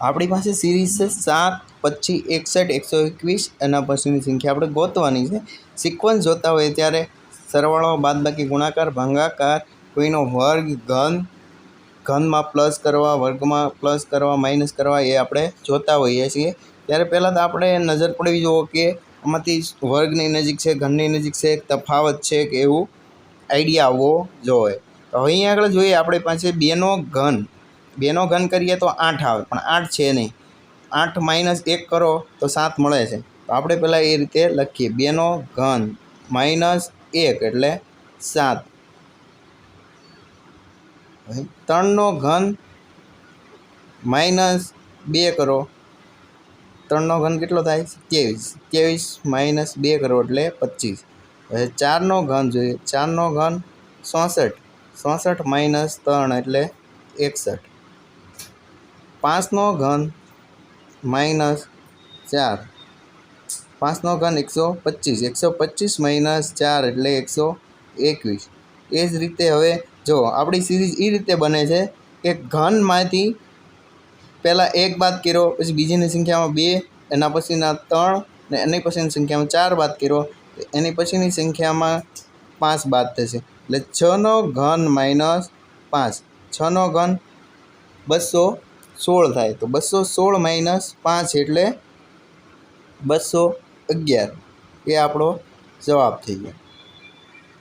આપણી પાસે સિરીઝ છે સાત, પચીસ, એકસઠ, એકસો એકવીસ, એના પછીની સંખ્યા આપણે ગોતવાની છે. સિક્વન્સ જોતા હોઈએ ત્યારે સરવાળો બાદબાકી ગુણાકાર, ભંગાકાર કોઈનો વર્ગ ઘન, ઘનમાં પ્લસ કરવા, વર્ગમાં પ્લસ કરવા માઇનસ કરવા એ આપણે જોતા હોઈએ છીએ. ત્યારે પહેલાં તો આપણે નજર પડવી જુઓ કે આમાંથી વર્ગની નજીક છે, ઘનની નજીક છે, તફાવત છે કે એવું આઈડિયા આવવો જોઈએ. તો અહીં આગળ જોઈએ આપણી પાસે બેનો ઘન. બેનો ઘન કરીએ તો આઠ આવે, પણ આઠ છે નહીં. આઠ માઇનસ એક કરો તો સાત મળે છે. તો આપણે પહેલાં એ રીતે લખીએ. બેનો ઘન માઇનસ એક એટલે સાત. ત્રણનો ઘન માઇનસ બે કરો. ત્રણનો ઘન કેટલો થાય? સત્યાવીસ સત્યાવીસ માઇનસ બે કરો એટલે પચીસ. હવે ચારનો ઘન જોઈએ. ચારનો ઘન ચોસઠ. ચોસઠ માઇનસ ત્રણ એટલે એકસઠ. પાંચનો ઘન માઇનસ ચાર. પાંચનો ઘન એકસો પચીસ. એકસો પચીસ માઇનસ ચાર એટલે એકસો એકવીસ. એ જ રીતે હવે જો આપણી સિરીઝ એ રીતે બને છે કે ઘનમાંથી પહેલાં એક બાદ કર્યો, પછી બીજીની સંખ્યામાં બે, એના પછીના ત્રણ ને એની પછીની સંખ્યામાં ચાર બાદ કર્યો એની પછીની સંખ્યામાં પાંચ બાદ થશે. એટલે છનો ઘન માઇનસ પાંચ. છનો ઘન બસો સોળ થાય તો બસો સોળ માઇનસ પાંચ એટલે બસો અગિયાર. એ આપણો જવાબ થઈ ગયો.